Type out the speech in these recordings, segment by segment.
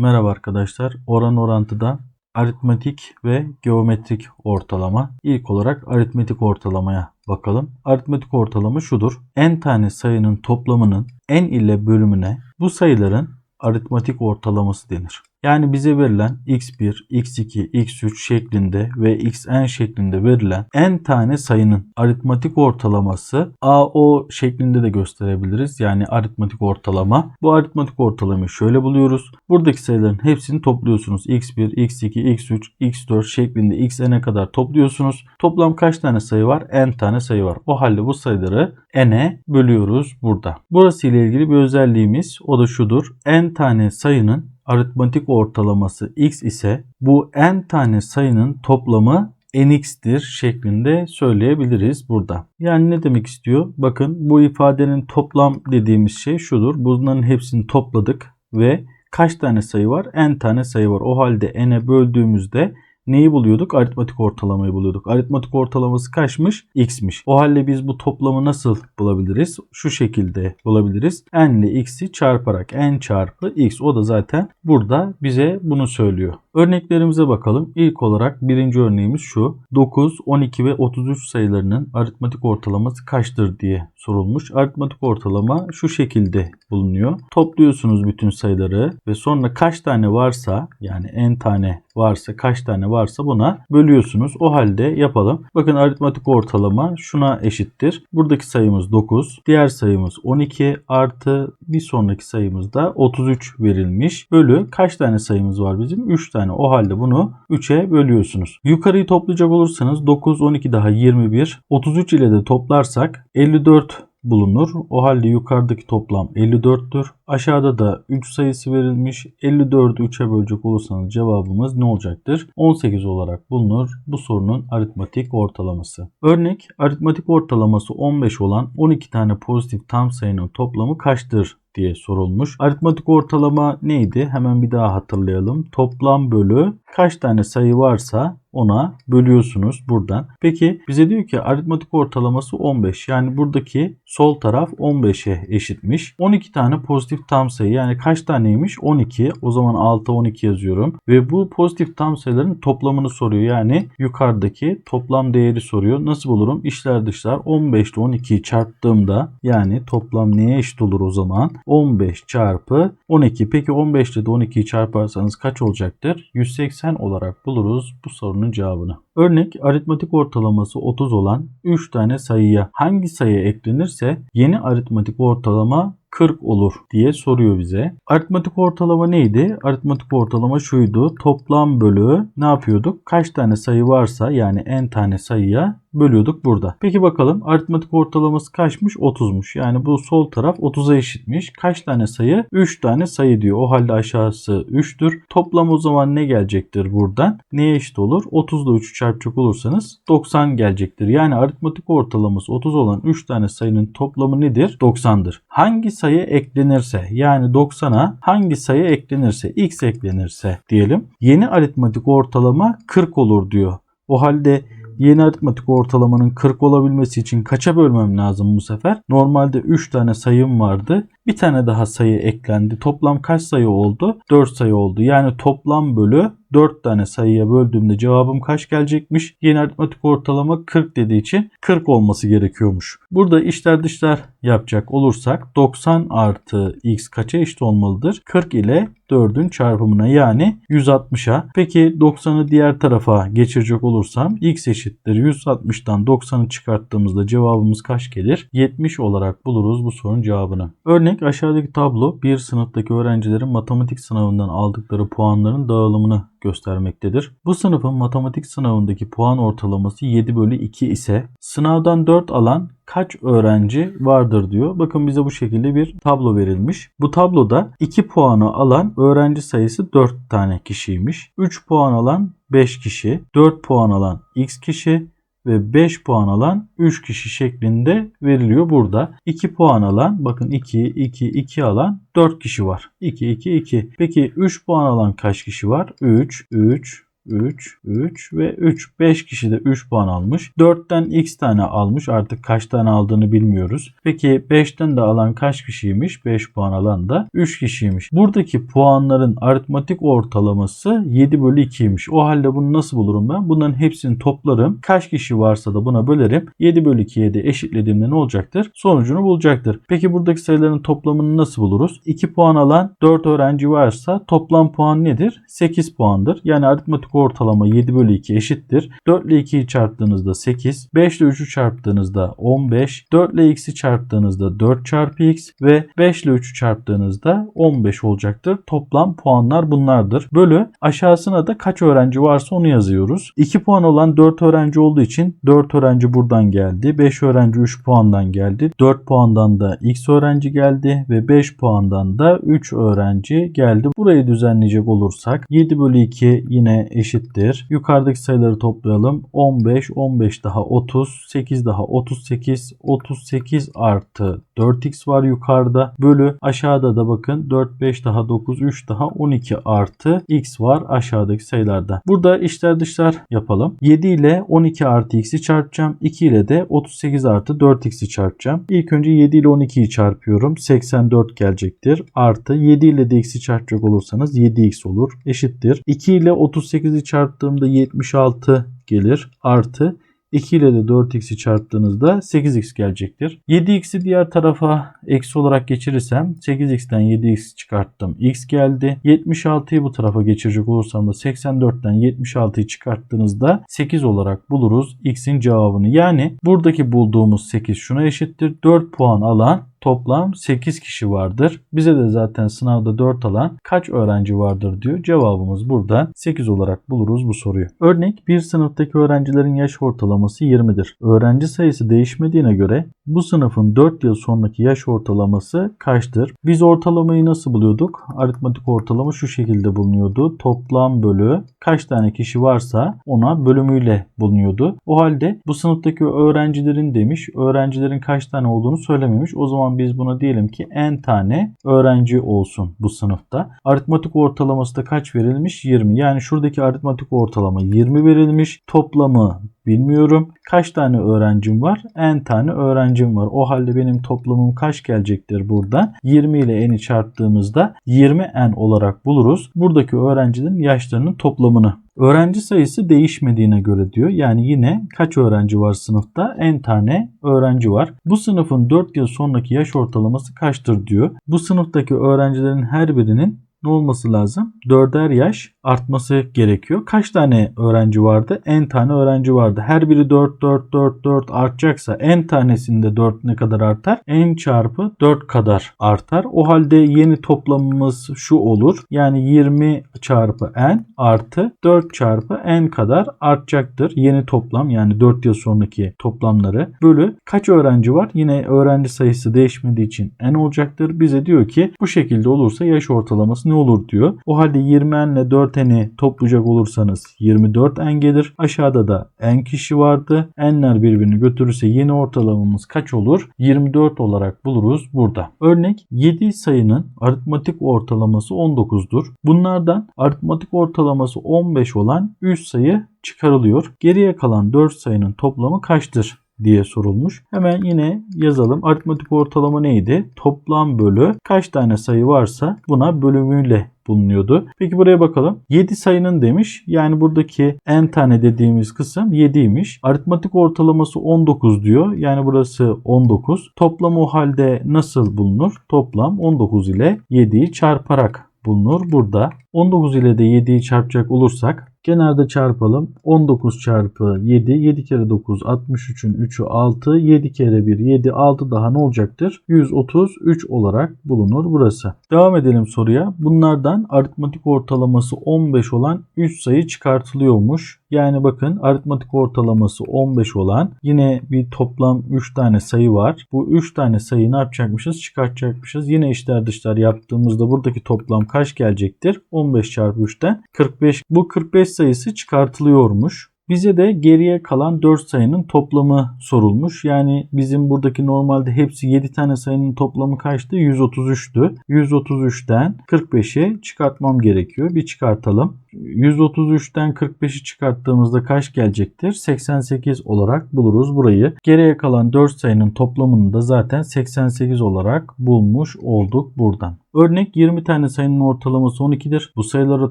Merhaba arkadaşlar. Oran orantıda aritmetik ve geometrik ortalama. İlk olarak aritmetik ortalamaya bakalım. Aritmetik ortalama şudur. n tane sayının toplamının n ile bölümüne bu sayıların aritmetik ortalaması denir. Yani bize verilen x1, x2, x3 şeklinde ve xn şeklinde verilen n tane sayının aritmatik ortalaması AO şeklinde de gösterebiliriz. Yani aritmatik ortalama. Bu aritmatik ortalamayı şöyle buluyoruz. Buradaki sayıların hepsini topluyorsunuz. x1, x2, x3, x4 şeklinde xn'e kadar topluyorsunuz. Toplam kaç tane sayı var? n tane sayı var. O halde bu sayıları n'e bölüyoruz burada. Burası ile ilgili bir özelliğimiz o da şudur. n tane sayının aritmatik ortalaması x ise bu n tane sayının toplamı nx'tir şeklinde söyleyebiliriz burada. Yani ne demek istiyor? Bakın bu ifadenin toplam dediğimiz şey şudur. Bunların hepsini topladık ve kaç tane sayı var? n tane sayı var. O halde n'e böldüğümüzde neyi buluyorduk? Aritmatik ortalamayı buluyorduk. Aritmatik ortalaması kaçmış? X'miş. O halde biz bu toplamı nasıl bulabiliriz? Şu şekilde bulabiliriz. N ile X'i çarparak N çarpı X. O da zaten burada bize bunu söylüyor. Örneklerimize bakalım. İlk olarak birinci örneğimiz şu. 9, 12 ve 33 sayılarının aritmatik ortalaması kaçtır diye sorulmuş. Aritmatik ortalama şu şekilde bulunuyor. Topluyorsunuz bütün sayıları ve sonra kaç tane varsa yani n tane varsa kaç tane varsa buna bölüyorsunuz. O halde yapalım. Bakın aritmatik ortalama şuna eşittir. Buradaki sayımız 9. Diğer sayımız 12 artı bir sonraki sayımız da 33 verilmiş. Bölü kaç tane sayımız var bizim? 3 tane. O halde bunu 3'e bölüyorsunuz. Yukarıyı toplayacak olursanız 9, 12 daha 21. 33 ile de toplarsak 54 bulunur. O halde yukarıdaki toplam 54'tür. Aşağıda da 3 sayısı verilmiş. 54'ü 3'e bölecek olursanız cevabımız ne olacaktır? 18 olarak bulunur. Bu sorunun aritmatik ortalaması. Örnek aritmatik ortalaması 15 olan 12 tane pozitif tam sayının toplamı kaçtır diye sorulmuş. Aritmatik ortalama neydi? Hemen bir daha hatırlayalım. Toplam bölü kaç tane sayı varsa ona bölüyorsunuz buradan. Peki bize diyor ki aritmatik ortalaması 15. Yani buradaki sol taraf 15'e eşitmiş. 12 tane pozitif tam sayı yani kaç taneymiş? 12. O zaman 6 12 yazıyorum. Ve bu pozitif tam sayıların toplamını soruyor. Yani yukarıdaki toplam değeri soruyor. Nasıl bulurum? İşler dışlar 15 ile 12'yi çarptığımda yani toplam neye eşit olur o zaman? 15 çarpı 12. Peki 15 ile de 12'yi çarparsanız kaç olacaktır? 180 olarak buluruz bu sorunun cevabını. Örnek aritmatik ortalaması 30 olan 3 tane sayıya hangi sayı eklenirse yeni aritmatik ortalama 40 olur diye soruyor bize. Aritmatik ortalama neydi? Aritmatik ortalama şuydu. Toplam bölü ne yapıyorduk? Kaç tane sayı varsa yani n tane sayıya bölüyorduk burada. Peki bakalım aritmatik ortalaması kaçmış? 30'muş. Yani bu sol taraf 30'a eşitmiş. Kaç tane sayı? 3 tane sayı diyor. O halde aşağısı 3'tür. Toplam o zaman ne gelecektir buradan? Neye eşit olur? 30 ile 3'ü çarpacak olursanız 90 gelecektir. Yani aritmatik ortalaması 30 olan 3 tane sayının toplamı nedir? 90'dır. Hangi sayı eklenirse yani 90'a hangi sayı eklenirse x eklenirse diyelim yeni aritmatik ortalama 40 olur diyor. O halde yeni aritmatik ortalamanın 40 olabilmesi için kaça bölmem lazım bu sefer? Normalde 3 tane sayım vardı. Bir tane daha sayı eklendi. Toplam kaç sayı oldu? 4 sayı oldu. Yani toplam bölü 4 tane sayıya böldüğümde cevabım kaç gelecekmiş? Yeni aritmatik ortalama 40 dediği için 40 olması gerekiyormuş. Burada işler dışlar yapacak olursak 90 artı x kaça eşit olmalıdır? 40 ile 4'ün çarpımına yani 160'a. Peki 90'ı diğer tarafa geçirecek olursam x eşittir 160'dan 90'ı çıkarttığımızda cevabımız kaç gelir? 70 olarak buluruz bu sorunun cevabını. Örnek aşağıdaki tablo bir sınıftaki öğrencilerin matematik sınavından aldıkları puanların dağılımını göstermektedir. Bu sınıfın matematik sınavındaki puan ortalaması 7 bölü 2 ise sınavdan 4 alan kaç öğrenci vardır diyor. Bakın bize bu şekilde bir tablo verilmiş. Bu tabloda 2 puanı alan öğrenci sayısı 4 tane kişiymiş. 3 puan alan 5 kişi, 4 puan alan x kişi, ve 5 puan alan 3 kişi şeklinde veriliyor burada. 2 puan alan bakın 2 2 2 alan 4 kişi var. 2 2 2. Peki 3 puan alan kaç kişi var? 3 3 3, 3 ve 3. 5 kişi de 3 puan almış. 4'ten x tane almış. Artık kaç tane aldığını bilmiyoruz. Peki 5'ten de alan kaç kişiymiş? 5 puan alan da 3 kişiymiş. Buradaki puanların aritmatik ortalaması 7 bölü 2'ymiş. O halde bunu nasıl bulurum ben? Bunların hepsini toplarım. Kaç kişi varsa da buna bölerim. 7 bölü 2'ye de eşitlediğimde ne olacaktır? Sonucunu bulacaktır. Peki buradaki sayıların toplamını nasıl buluruz? 2 puan alan 4 öğrenci varsa toplam puan nedir? 8 puandır. Yani aritmatik ortalama 7 bölü 2 eşittir. 4 ile 2'yi çarptığınızda 8. 5 ile 3'ü çarptığınızda 15. 4 ile x'i çarptığınızda 4 çarpı x ve 5 ile 3'ü çarptığınızda 15 olacaktır. Toplam puanlar bunlardır. Bölü aşağısına da kaç öğrenci varsa onu yazıyoruz. 2 puan olan 4 öğrenci olduğu için 4 öğrenci buradan geldi. 5 öğrenci 3 puandan geldi. 4 puandan da x öğrenci geldi ve 5 puandan da 3 öğrenci geldi. Burayı düzenleyecek olursak 7 bölü 2 yine eşittir. Yukarıdaki sayıları toplayalım. 15, 15 daha 30, 8 daha 38, 38 artı 4x var yukarıda. Bölü aşağıda da bakın 4, 5 daha 9, 3 daha 12 artı x var aşağıdaki sayılarda. Burada içler dışlar yapalım. 7 ile 12 artı x'i çarpacağım. 2 ile de 38 artı 4x'i çarpacağım. İlk önce 7 ile 12'yi çarpıyorum. 84 gelecektir. Artı 7 ile de x'i çarpacak olursanız 7x olur. Eşittir. 2 ile 38'i çarptığımda 76 gelir. Artı 2 ile de 4x'i çarptığınızda 8x gelecektir. 7x'i diğer tarafa eksi olarak geçirirsem 8x'ten 7x çıkarttım. x geldi. 76'yı bu tarafa geçirecek olursam da 84'ten 76'yı çıkarttığınızda 8 olarak buluruz x'in cevabını. Yani buradaki bulduğumuz 8 şuna eşittir. 4 puan alan toplam 8 kişi vardır. Bize de zaten sınavda 4 alan kaç öğrenci vardır diyor. Cevabımız buradan 8 olarak buluruz bu soruyu. Örnek bir sınıftaki öğrencilerin yaş ortalaması 20'dir. Öğrenci sayısı değişmediğine göre bu sınıfın 4 yıl sonraki yaş ortalaması kaçtır? Biz ortalamayı nasıl buluyorduk? Aritmatik ortalama şu şekilde bulunuyordu. Toplam bölü kaç tane kişi varsa ona bölümüyle bulunuyordu. O halde bu sınıftaki öğrencilerin demiş. Öğrencilerin kaç tane olduğunu söylememiş. O zaman biz buna diyelim ki n tane öğrenci olsun bu sınıfta. Aritmatik ortalaması da kaç verilmiş? 20. Yani şuradaki aritmatik ortalama 20 verilmiş. Toplamı bilmiyorum. Kaç tane öğrencim var? N tane öğrencim var. O halde benim toplamım kaç gelecektir burada? 20 ile n'i çarptığımızda 20n olarak buluruz. Buradaki öğrencilerin yaşlarının toplamını. Öğrenci sayısı değişmediğine göre diyor. Yani yine kaç öğrenci var sınıfta? N tane öğrenci var. Bu sınıfın 4 yıl sonraki yaş ortalaması kaçtır diyor. Bu sınıftaki öğrencilerin her birinin ne olması lazım? 4'er yaş artması gerekiyor. Kaç tane öğrenci vardı? N tane öğrenci vardı. Her biri 4 4 4 4 artacaksa n tanesinde 4 ne kadar artar? n çarpı 4 kadar artar. O halde yeni toplamımız şu olur. Yani 20 çarpı n artı 4 çarpı n kadar artacaktır. Yeni toplam yani 4 yıl sonraki toplamları bölü kaç öğrenci var? Yine öğrenci sayısı değişmediği için n olacaktır. Bize diyor ki bu şekilde olursa yaş ortalaması ne olur diyor. O halde 20 n ile 4 n'i toplayacak olursanız 24 n gelir. Aşağıda da n kişi vardı. n'ler birbirini götürürse yeni ortalamamız kaç olur? 24 olarak buluruz burada. Örnek 7 sayının aritmatik ortalaması 19'dur. Bunlardan aritmatik ortalaması 15 olan 3 sayı çıkarılıyor. Geriye kalan 4 sayının toplamı kaçtır? Diye sorulmuş. Hemen yine yazalım. Aritmatik ortalama neydi? Toplam bölü kaç tane sayı varsa buna bölümüyle bulunuyordu. Peki buraya bakalım. 7 sayının demiş. Yani buradaki n tane dediğimiz kısım 7'ymiş. Aritmatik ortalaması 19 diyor. Yani burası 19. Toplam o halde nasıl bulunur? Toplam 19 ile 7'yi çarparak bulunur burada. 19 ile de 7'yi çarpacak olursak Kenarda çarpalım. 19 çarpı 7. 7 kere 9 63'ün 3'ü 6. 7 kere 1 7. 6 daha ne olacaktır? 133 olarak bulunur burası. Devam edelim soruya. Bunlardan aritmatik ortalaması 15 olan 3 sayı çıkartılıyormuş. Yani bakın aritmatik ortalaması 15 olan yine bir toplam 3 tane sayı var. Bu 3 tane sayıyı ne yapacakmışız? Çıkartacakmışız. Yine işler dışlar yaptığımızda buradaki toplam kaç gelecektir? 15 çarpı 3'ten 45. Bu 45 sayısı çıkartılıyormuş. Bize de geriye kalan 4 sayının toplamı sorulmuş. Yani bizim buradaki normalde hepsi 7 tane sayının toplamı kaçtı? 133'tü. 133'ten 45'e çıkartmam gerekiyor. Bir çıkartalım. 133'ten 45'i çıkarttığımızda kaç gelecektir? 88 olarak buluruz burayı. Geriye kalan 4 sayının toplamını da zaten 88 olarak bulmuş olduk buradan. Örnek 20 tane sayının ortalaması 12'dir. Bu sayılara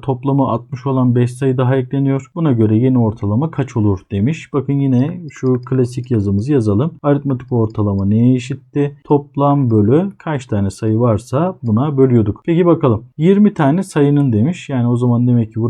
toplamı 60 olan 5 sayı daha ekleniyor. Buna göre yeni ortalama kaç olur demiş. Bakın yine şu klasik yazımızı yazalım. Aritmetik ortalama neye eşitti? Toplam bölü kaç tane sayı varsa buna bölüyorduk. Peki bakalım. 20 tane sayının demiş. Yani o zaman demek ki burası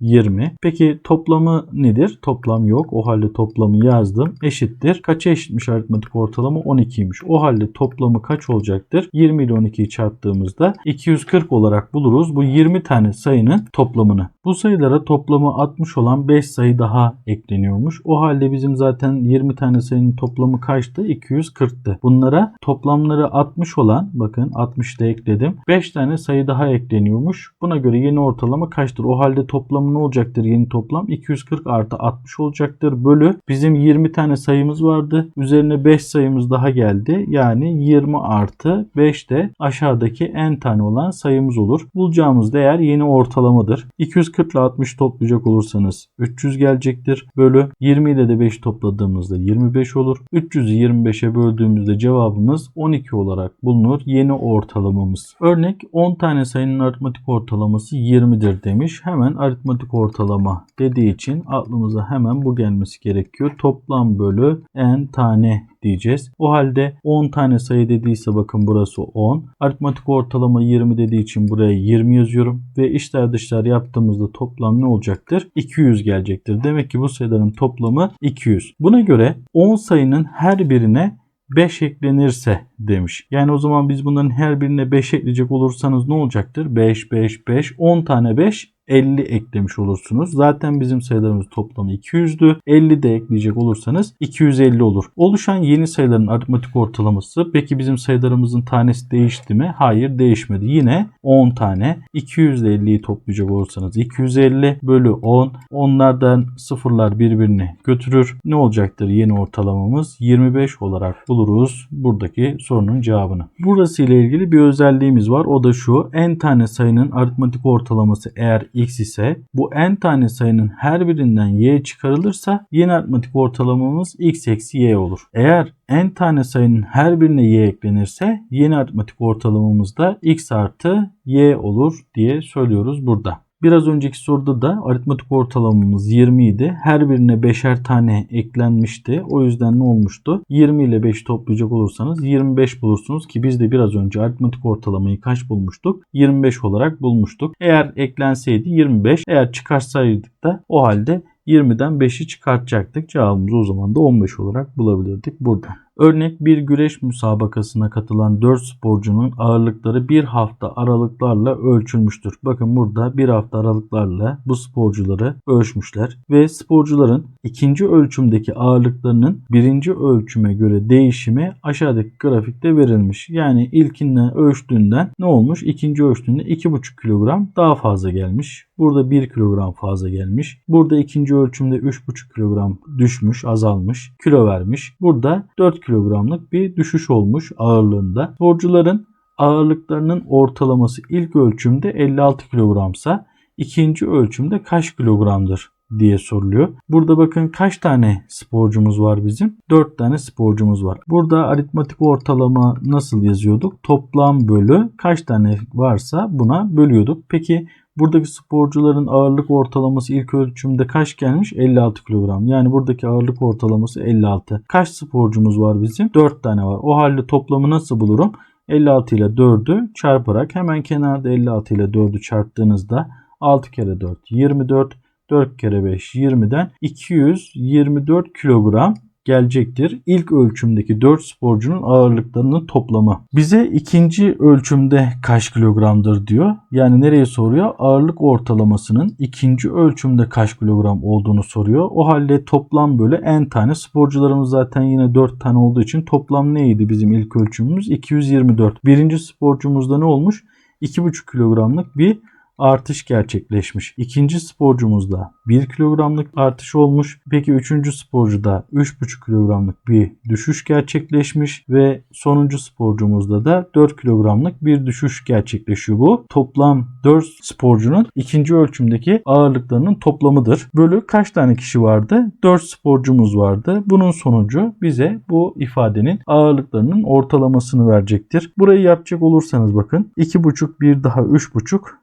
20. Peki toplamı nedir? Toplam yok. O halde toplamı yazdım. Eşittir. Kaça eşitmiş aritmetik ortalama? 12'ymiş. O halde toplamı kaç olacaktır? 20 ile 12'yi çarptığımızda 240 olarak buluruz bu 20 tane sayının toplamını. Bu sayılara toplamı 60 olan 5 sayı daha ekleniyormuş. O halde bizim zaten 20 tane sayının toplamı kaçtı? 240'tı. Bunlara toplamları 60 olan bakın 60 da ekledim. 5 tane sayı daha ekleniyormuş. Buna göre yeni ortalama kaçtır? O halde toplamı ne olacaktır yeni toplam? 240 artı 60 olacaktır. Bölü bizim 20 tane sayımız vardı. Üzerine 5 sayımız daha geldi. Yani 20 artı 5 de aşağıdaki en tane olan sayımız olur. Bulacağımız değer yeni ortalamadır. 240 ile 60 toplayacak olursanız 300 gelecektir. Bölü 20 ile de 5 topladığımızda 25 olur. 300'ü 25'e böldüğümüzde cevabımız 12 olarak bulunur. Yeni ortalamamız. Örnek 10 tane sayının aritmetik ortalaması 20'dir demiş. Hemen aritmetik ortalama dediği için aklımıza hemen bu gelmesi gerekiyor. Toplam bölü n tane diyeceğiz. O halde 10 tane sayı dediyse bakın burası 10. Aritmetik ortalama 20 dediği için buraya 20 yazıyorum. Ve içler dışlar yaptığımızda toplam ne olacaktır? 200 gelecektir. Demek ki bu sayıların toplamı 200. Buna göre 10 sayının her birine 5 eklenirse demiş. Yani o zaman biz bunların her birine 5 ekleyecek olursanız ne olacaktır? 5, 5, 5, 10 tane 5 50 eklemiş olursunuz. Zaten bizim sayılarımız toplamı 200'dü. 50 de ekleyecek olursanız 250 olur. Oluşan yeni sayıların aritmetik ortalaması peki bizim sayılarımızın tanesi değişti mi? Hayır değişmedi. Yine 10 tane 250'yi toplayacak olursanız 250 bölü 10 onlardan sıfırlar birbirini götürür. Ne olacaktır yeni ortalamamız? 25 olarak buluruz buradaki sorunun cevabını. Burası ile ilgili bir özelliğimiz var. O da şu. n tane sayının aritmetik ortalaması eğer x ise bu n tane sayının her birinden y çıkarılırsa yeni aritmetik ortalamamız x eksi y olur. Eğer n tane sayının her birine y eklenirse yeni aritmetik ortalamamız da x artı y olur diye söylüyoruz burada. Biraz önceki soruda da aritmetik ortalamamız 20 idi. Her birine beşer tane eklenmişti. O yüzden ne olmuştu? 20 ile 5 toplayacak olursanız 25 bulursunuz ki biz de biraz önce aritmetik ortalamayı kaç bulmuştuk? 25 olarak bulmuştuk. Eğer eklenseydi 25, eğer çıkarsaydık da o halde 20'den 5'i çıkartacaktık. Cevabımızı o zaman da 15 olarak bulabilirdik burada. Örnek bir güreş müsabakasına katılan 4 sporcunun ağırlıkları bir hafta aralıklarla ölçülmüştür. Bakın burada bir hafta aralıklarla bu sporcuları ölçmüşler ve sporcuların ikinci ölçümdeki ağırlıklarının birinci ölçüme göre değişimi aşağıdaki grafikte verilmiş. Yani ilkinden ölçtüğünden ne olmuş? İkinci ölçtüğünde 2,5 kilogram daha fazla gelmiş. Burada 1 kilogram fazla gelmiş. Burada ikinci ölçümde 3,5 kilogram düşmüş, azalmış, kilo vermiş. Burada 4 kilogramlık bir düşüş olmuş ağırlığında. Sporcuların ağırlıklarının ortalaması ilk ölçümde 56 kilogramsa ikinci ölçümde kaç kilogramdır diye soruluyor. Burada bakın kaç tane sporcumuz var bizim? 4 tane sporcumuz var. Burada aritmatik ortalama nasıl yazıyorduk? Toplam bölü kaç tane varsa buna bölüyorduk. Peki Buradaki sporcuların ağırlık ortalaması ilk ölçümde kaç gelmiş? 56 kilogram. Yani buradaki ağırlık ortalaması 56. Kaç sporcumuz var bizim? 4 tane var. O halde toplamı nasıl bulurum? 56 ile 4'ü çarparak hemen kenarda 56 ile 4'ü çarptığınızda 6 kere 4 24 4 kere 5 20'den 224 kilogram gelecektir. İlk ölçümdeki 4 sporcunun ağırlıklarının toplamı. Bize ikinci ölçümde kaç kilogramdır diyor. Yani nereye soruyor? Ağırlık ortalamasının ikinci ölçümde kaç kilogram olduğunu soruyor. O halde toplam böyle n tane sporcularımız zaten yine 4 tane olduğu için toplam neydi bizim ilk ölçümümüz? 224. Birinci sporcumuzda ne olmuş? 2,5 kilogramlık bir artış gerçekleşmiş. İkinci sporcumuzda 1 kilogramlık artış olmuş. Peki üçüncü sporcuda 3,5 kilogramlık bir düşüş gerçekleşmiş ve sonuncu sporcumuzda da 4 kilogramlık bir düşüş gerçekleşiyor. Bu toplam 4 sporcunun ikinci ölçümdeki ağırlıklarının toplamıdır. Bölü kaç tane kişi vardı? 4 sporcumuz vardı. Bunun sonucu bize bu ifadenin ağırlıklarının ortalamasını verecektir. Burayı yapacak olursanız bakın 2,5 bir daha 3,5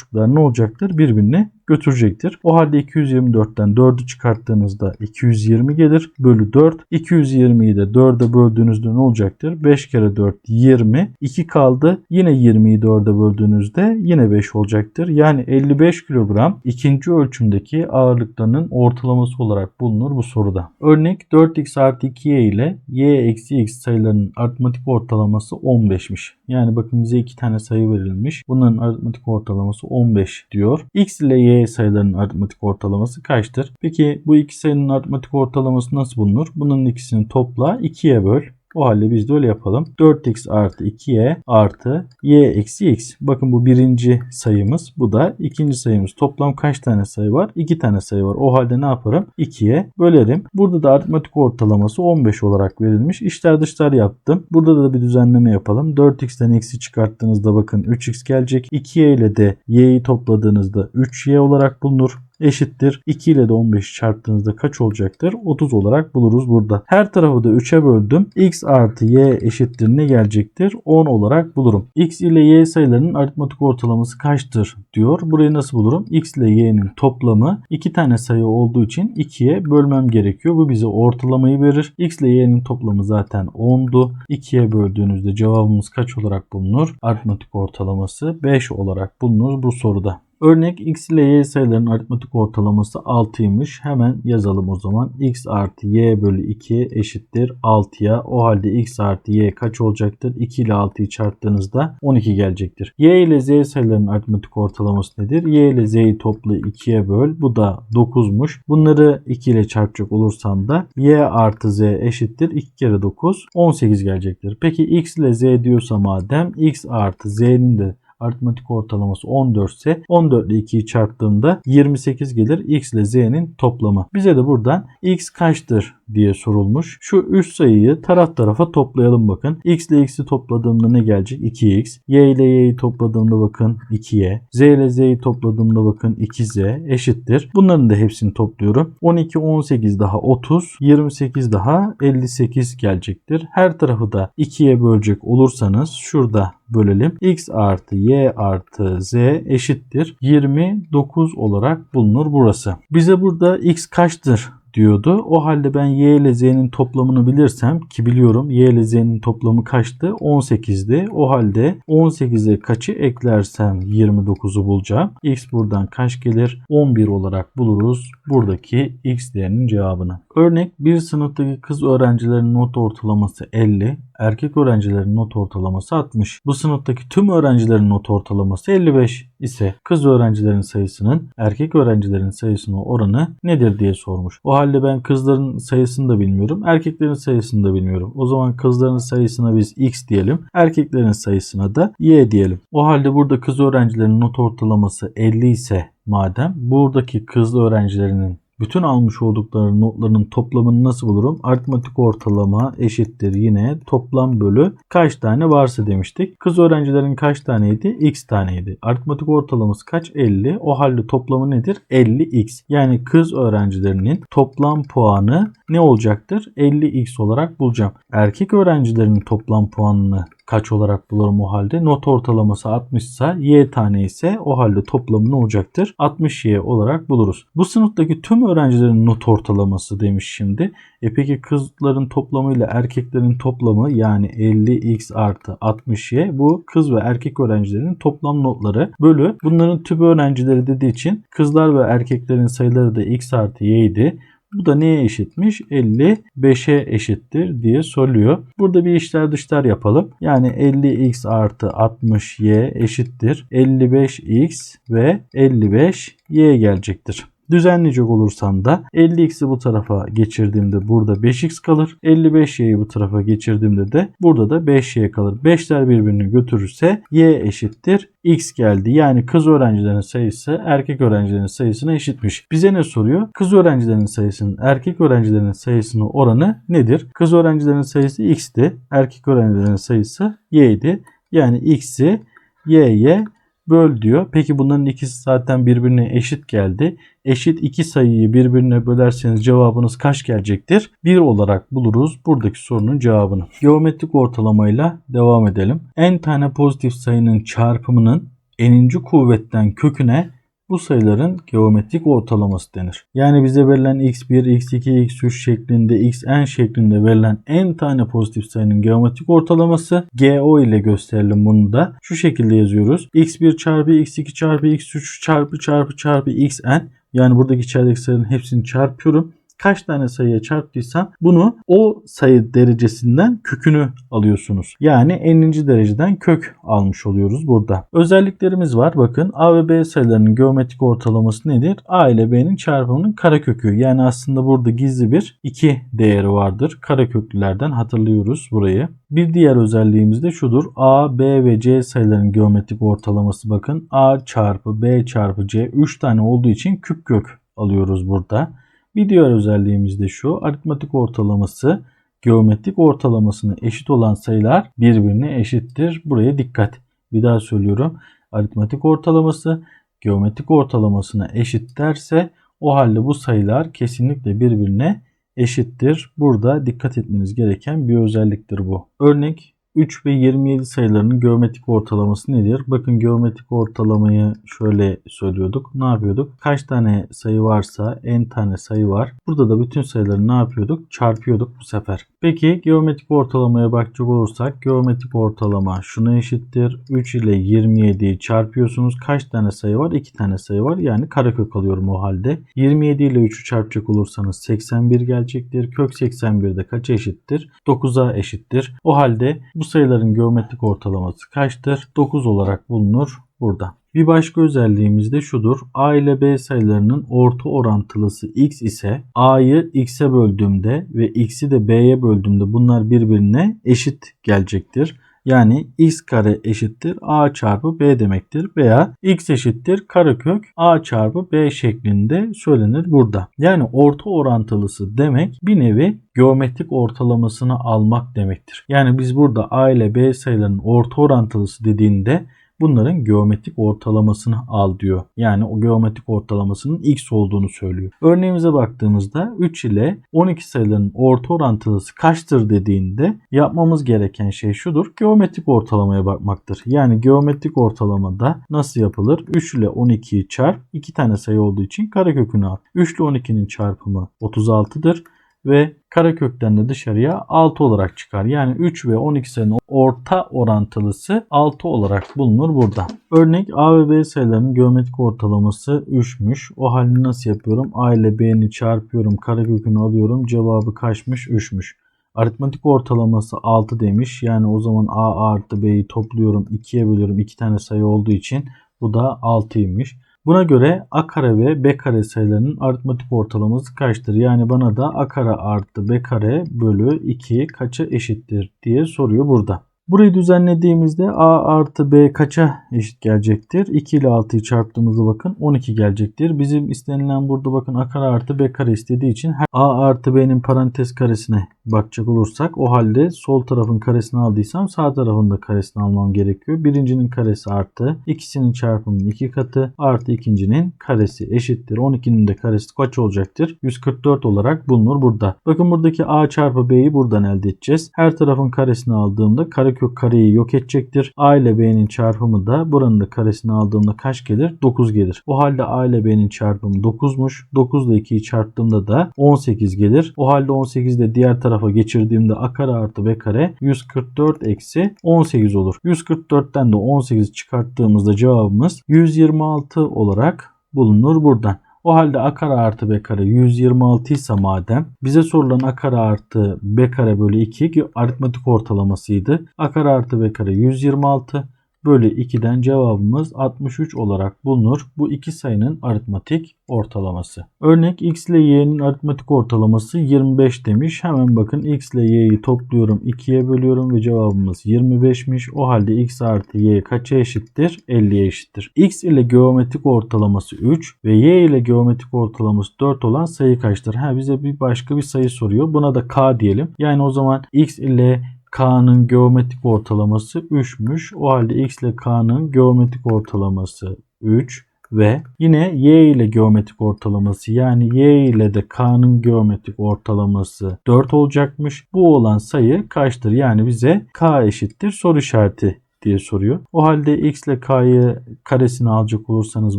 3,5'lar ne olacaktır? Birbirini götürecektir. O halde 224'ten 4'ü çıkarttığınızda 220 gelir. Bölü 4. 220'yi de 4'e böldüğünüzde ne olacaktır? 5 kere 4 20. 2 kaldı. Yine 20'yi 4'e böldüğünüzde yine 5 olacaktır. Yani 55 kilogram ikinci ölçümdeki ağırlıklarının ortalaması olarak bulunur bu soruda. Örnek 4x artı 2y ile y eksi x sayılarının aritmetik ortalaması 15'miş. Yani bakın bize iki tane sayı verilmiş. Bunların aritmetik ortalaması 15 diyor. x ile y sayılarının aritmetik ortalaması kaçtır? Peki bu iki sayının aritmetik ortalaması nasıl bulunur? Bunun ikisini topla 2'ye böl. O halde biz de öyle yapalım. 4x artı 2y artı y eksi x. Bakın bu birinci sayımız. Bu da ikinci sayımız. Toplam kaç tane sayı var? 2 tane sayı var. O halde ne yaparım? 2'ye bölerim. Burada da aritmetik ortalaması 15 olarak verilmiş. İşler dışlar yaptım. Burada da bir düzenleme yapalım. 4x'ten x'i çıkarttığınızda bakın 3x gelecek. 2y ile de y'yi topladığınızda 3y olarak bulunur eşittir. 2 ile de 15 çarptığınızda kaç olacaktır? 30 olarak buluruz burada. Her tarafı da 3'e böldüm. x artı y eşittir ne gelecektir? 10 olarak bulurum. x ile y sayılarının aritmetik ortalaması kaçtır diyor. Burayı nasıl bulurum? x ile y'nin toplamı 2 tane sayı olduğu için 2'ye bölmem gerekiyor. Bu bize ortalamayı verir. x ile y'nin toplamı zaten 10'du. 2'ye böldüğünüzde cevabımız kaç olarak bulunur? Aritmetik ortalaması 5 olarak bulunur bu soruda. Örnek x ile y sayılarının aritmetik ortalaması 6'ymış. Hemen yazalım o zaman. x artı y bölü 2 eşittir 6'ya. O halde x artı y kaç olacaktır? 2 ile 6'yı çarptığınızda 12 gelecektir. y ile z sayılarının aritmetik ortalaması nedir? y ile z'yi topla 2'ye böl. Bu da 9'muş. Bunları 2 ile çarpacak olursam da y artı z eşittir 2 kere 9 18 gelecektir. Peki x ile z diyorsa madem x artı z'nin de aritmetik ortalaması 14 ise 14 ile 2'yi çarptığımda 28 gelir. X ile Z'nin toplamı. Bize de buradan X kaçtır diye sorulmuş. Şu 3 sayıyı taraf tarafa toplayalım bakın. X ile X'i topladığımda ne gelecek? 2X. Y ile Y'yi topladığımda bakın 2Y. Z ile Z'yi topladığımda bakın 2Z eşittir. Bunların da hepsini topluyorum. 12, 18 daha 30, 28 daha 58 gelecektir. Her tarafı da 2'ye bölecek olursanız şurada bölelim. X artı Y artı Z eşittir. 29 olarak bulunur burası. Bize burada X kaçtır diyordu. O halde ben y ile z'nin toplamını bilirsem ki biliyorum y ile z'nin toplamı kaçtı? 18'di. O halde 18'e kaçı eklersem 29'u bulacağım. x buradan kaç gelir? 11 olarak buluruz buradaki x değerinin cevabını. Örnek bir sınıftaki kız öğrencilerin not ortalaması 50, erkek öğrencilerin not ortalaması 60. Bu sınıftaki tüm öğrencilerin not ortalaması 55 ise kız öğrencilerin sayısının erkek öğrencilerin sayısına oranı nedir diye sormuş. O halde ben kızların sayısını da bilmiyorum, erkeklerin sayısını da bilmiyorum. O zaman kızların sayısına biz x diyelim, erkeklerin sayısına da y diyelim. O halde burada kız öğrencilerin not ortalaması 50 ise madem buradaki kız öğrencilerinin bütün almış oldukları notların toplamını nasıl bulurum? Aritmetik ortalama eşittir yine toplam bölü kaç tane varsa demiştik. Kız öğrencilerin kaç taneydi? X taneydi. Aritmetik ortalaması kaç? 50. O halde toplamı nedir? 50x. Yani kız öğrencilerinin toplam puanı ne olacaktır? 50x olarak bulacağım. Erkek öğrencilerin toplam puanını kaç olarak bulurum o halde? Not ortalaması 60 ise y tane ise o halde toplamı ne olacaktır? 60y olarak buluruz. Bu sınıftaki tüm öğrencilerin not ortalaması demiş şimdi. E peki kızların toplamı ile erkeklerin toplamı yani 50x artı 60y bu kız ve erkek öğrencilerin toplam notları bölü bunların tüm öğrencileri dediği için kızlar ve erkeklerin sayıları da x artı y idi. Bu da neye eşitmiş? 55'e eşittir diye soruyor. Burada bir işler dışlar yapalım. Yani 50x artı 60y eşittir. 55x ve 55y gelecektir. Düzenleyecek olursam da 50x'i bu tarafa geçirdiğimde burada 5x kalır. 55y'yi bu tarafa geçirdiğimde de burada da 5y kalır. 5'ler birbirini götürürse y eşittir x geldi. Yani kız öğrencilerin sayısı erkek öğrencilerin sayısına eşitmiş. Bize ne soruyor? Kız öğrencilerin sayısının erkek öğrencilerin sayısının oranı nedir? Kız öğrencilerin sayısı x'ti. Erkek öğrencilerin sayısı y'ydi. Yani x'i y'ye böl diyor. Peki bunların ikisi zaten birbirine eşit geldi. Eşit iki sayıyı birbirine bölerseniz cevabınız kaç gelecektir? 1 olarak buluruz buradaki sorunun cevabını. Geometrik ortalamayla devam edelim. n tane pozitif sayının çarpımının n'inci kuvvetten köküne bu sayıların geometrik ortalaması denir. Yani bize verilen x1, x2, x3 şeklinde, xn şeklinde verilen n tane pozitif sayının geometrik ortalaması GO ile gösterelim bunu da. Şu şekilde yazıyoruz. x1 çarpı x2 çarpı x3 çarpı çarpı çarpı xn yani buradaki içerideki sayıların hepsini çarpıyorum kaç tane sayıya çarptıysam bunu o sayı derecesinden kökünü alıyorsunuz. Yani n'inci dereceden kök almış oluyoruz burada. Özelliklerimiz var. Bakın a ve b sayılarının geometrik ortalaması nedir? a ile b'nin çarpımının karekökü. Yani aslında burada gizli bir 2 değeri vardır. Kareköklülerden hatırlıyoruz burayı. Bir diğer özelliğimiz de şudur. A, B ve C sayılarının geometrik ortalaması bakın. A çarpı B çarpı C 3 tane olduğu için küp kök alıyoruz burada. Bir diğer özelliğimiz de şu. Aritmatik ortalaması geometrik ortalamasına eşit olan sayılar birbirine eşittir. Buraya dikkat. Bir daha söylüyorum. Aritmatik ortalaması geometrik ortalamasına eşit derse o halde bu sayılar kesinlikle birbirine eşittir. Burada dikkat etmeniz gereken bir özelliktir bu. Örnek 3 ve 27 sayılarının geometrik ortalaması nedir? Bakın geometrik ortalamayı şöyle söylüyorduk. Ne yapıyorduk? Kaç tane sayı varsa n tane sayı var. Burada da bütün sayıları ne yapıyorduk? Çarpıyorduk bu sefer. Peki geometrik ortalamaya bakacak olursak geometrik ortalama şuna eşittir. 3 ile 27'yi çarpıyorsunuz. Kaç tane sayı var? 2 tane sayı var. Yani karekök alıyorum o halde. 27 ile 3'ü çarpacak olursanız 81 gelecektir. Kök 81 de kaça eşittir? 9'a eşittir. O halde bu sayıların geometrik ortalaması kaçtır? 9 olarak bulunur burada. Bir başka özelliğimiz de şudur. A ile B sayılarının orta orantılısı x ise A'yı x'e böldüğümde ve x'i de b'ye böldüğümde bunlar birbirine eşit gelecektir. Yani x kare eşittir a çarpı b demektir veya x eşittir karekök a çarpı b şeklinde söylenir burada. Yani orta orantılısı demek bir nevi geometrik ortalamasını almak demektir. Yani biz burada a ile b sayılarının orta orantılısı dediğinde bunların geometrik ortalamasını al diyor. Yani o geometrik ortalamasının x olduğunu söylüyor. Örneğimize baktığımızda 3 ile 12 sayılarının orta orantılısı kaçtır dediğinde yapmamız gereken şey şudur. Geometrik ortalamaya bakmaktır. Yani geometrik ortalamada nasıl yapılır? 3 ile 12'yi çarp 2 tane sayı olduğu için karekökünü al. 3 ile 12'nin çarpımı 36'dır ve karekökten de dışarıya 6 olarak çıkar. Yani 3 ve 12 sayının orta orantılısı 6 olarak bulunur burada. Örnek A ve B sayılarının geometrik ortalaması 3'müş. O halde nasıl yapıyorum? A ile B'ni çarpıyorum. Karekökünü alıyorum. Cevabı kaçmış? 3'müş. Aritmatik ortalaması 6 demiş. Yani o zaman A artı B'yi topluyorum. 2'ye bölüyorum. 2 tane sayı olduğu için bu da 6'ymış. Buna göre a kare ve b kare sayılarının aritmatik ortalaması kaçtır? Yani bana da a kare artı b kare bölü 2 kaça eşittir diye soruyor burada. Burayı düzenlediğimizde a artı b kaça eşit gelecektir? 2 ile 6'yı çarptığımızda bakın 12 gelecektir. Bizim istenilen burada bakın a kare artı b kare istediği için a artı b'nin parantez karesine bakacak olursak o halde sol tarafın karesini aldıysam sağ tarafın da karesini almam gerekiyor. Birincinin karesi artı ikisinin çarpımının iki katı artı ikincinin karesi eşittir. 12'nin de karesi kaç olacaktır? 144 olarak bulunur burada. Bakın buradaki a çarpı b'yi buradan elde edeceğiz. Her tarafın karesini aldığımda karekök kareyi yok edecektir. a ile b'nin çarpımı da buranın da karesini aldığımda kaç gelir? 9 gelir. O halde a ile b'nin çarpımı 9'muş. 9 ile 2'yi çarptığımda da 18 gelir. O halde 18 de diğer tarafa geçirdiğimde a kare artı b kare 144 eksi 18 olur. 144'ten de 18 çıkarttığımızda cevabımız 126 olarak bulunur buradan. O halde a kare artı b kare 126 ise madem bize sorulan a kare artı b kare bölü 2 aritmatik ortalamasıydı. a kare artı b kare 126 bölü 2'den cevabımız 63 olarak bulunur. Bu iki sayının aritmatik ortalaması. Örnek x ile y'nin aritmatik ortalaması 25 demiş. Hemen bakın x ile y'yi topluyorum 2'ye bölüyorum ve cevabımız 25'miş. O halde x artı y kaça eşittir? 50'ye eşittir. x ile geometrik ortalaması 3 ve y ile geometrik ortalaması 4 olan sayı kaçtır? Ha bize bir başka bir sayı soruyor. Buna da k diyelim. Yani o zaman x ile K'nın geometrik ortalaması 3'müş. O halde x ile K'nın geometrik ortalaması 3 ve yine y ile geometrik ortalaması yani y ile de k'nın geometrik ortalaması 4 olacakmış. Bu olan sayı kaçtır? Yani bize k eşittir soru işareti diye soruyor. O halde x ile k'yı karesini alacak olursanız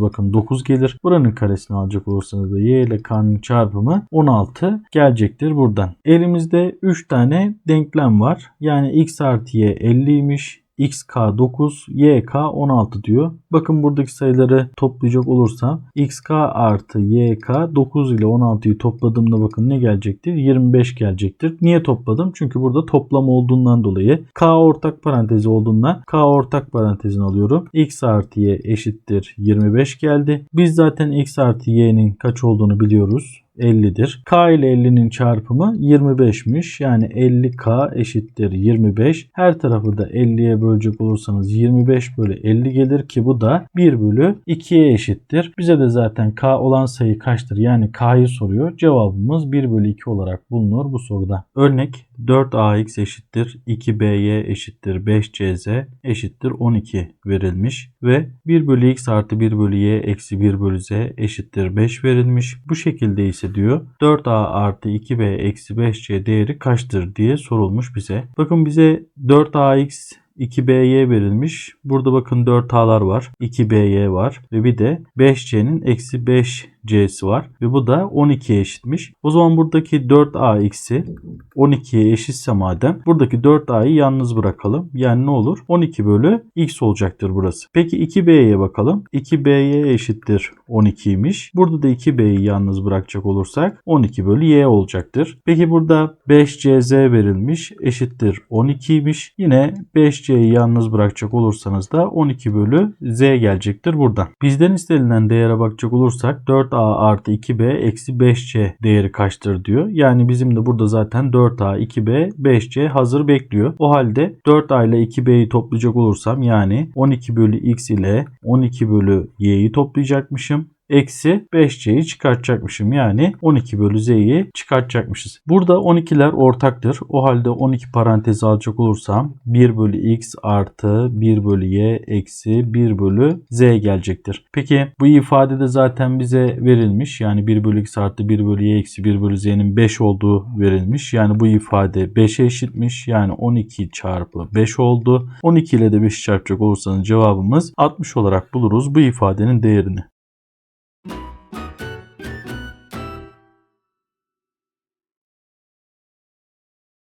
bakın 9 gelir. Buranın karesini alacak olursanız da y ile k'nın çarpımı 16 gelecektir buradan. Elimizde 3 tane denklem var. Yani x artı y 50'ymiş. Xk 9, yk 16 diyor. Bakın buradaki sayıları toplayacak olursam xk artı yk 9 ile 16'yı topladığımda bakın ne gelecektir? 25 gelecektir. Niye topladım? Çünkü burada toplam olduğundan dolayı k ortak parantezi olduğundan k ortak parantezini alıyorum. x artı y eşittir 25 geldi. Biz zaten x artı y'nin kaç olduğunu biliyoruz. 50'dir. K ile 50'nin çarpımı 25'miş. Yani 50K eşittir 25. Her tarafı da 50'ye bölecek olursanız 25 bölü 50 gelir ki bu da 1 bölü 2'ye eşittir. Bize de zaten K olan sayı kaçtır? Yani K'yı soruyor. Cevabımız 1 bölü 2 olarak bulunur bu soruda. Örnek 4ax eşittir 2by eşittir 5cz eşittir 12 verilmiş ve 1 bölü x artı 1 bölü y eksi 1 bölü z eşittir 5 verilmiş. Bu şekilde ise diyor 4a artı 2b eksi 5c değeri kaçtır diye sorulmuş bize. Bakın bize 4ax 2BY verilmiş. Burada bakın 4A'lar var. 2BY var. Ve bir de 5C'nin eksi 5C'si var. Ve bu da 12'ye eşitmiş. O zaman buradaki 4AX'i 12'ye eşitse madem buradaki 4A'yı yalnız bırakalım. Yani ne olur? 12 bölü X olacaktır burası. Peki 2B'ye bakalım. 2BY eşittir 12'ymiş. Burada da 2B'yi yalnız bırakacak olursak 12 bölü Y olacaktır. Peki burada 5CZ verilmiş. Eşittir 12'ymiş. Yine 5 5C'yi yalnız bırakacak olursanız da 12 bölü Z gelecektir buradan. Bizden istenilen değere bakacak olursak 4A artı 2B eksi 5C değeri kaçtır diyor. Yani bizim de burada zaten 4A, 2B, 5C hazır bekliyor. O halde 4A ile 2B'yi toplayacak olursam yani 12 bölü X ile 12 bölü Y'yi toplayacakmışım eksi 5c'yi çıkartacakmışım. Yani 12 bölü z'yi çıkartacakmışız. Burada 12'ler ortaktır. O halde 12 parantezi alacak olursam 1 bölü x artı 1 bölü y eksi 1 bölü z gelecektir. Peki bu ifadede zaten bize verilmiş. Yani 1 bölü x artı 1 bölü y eksi 1 bölü z'nin 5 olduğu verilmiş. Yani bu ifade 5'e eşitmiş. Yani 12 çarpı 5 oldu. 12 ile de 5 çarpacak olursanız cevabımız 60 olarak buluruz bu ifadenin değerini.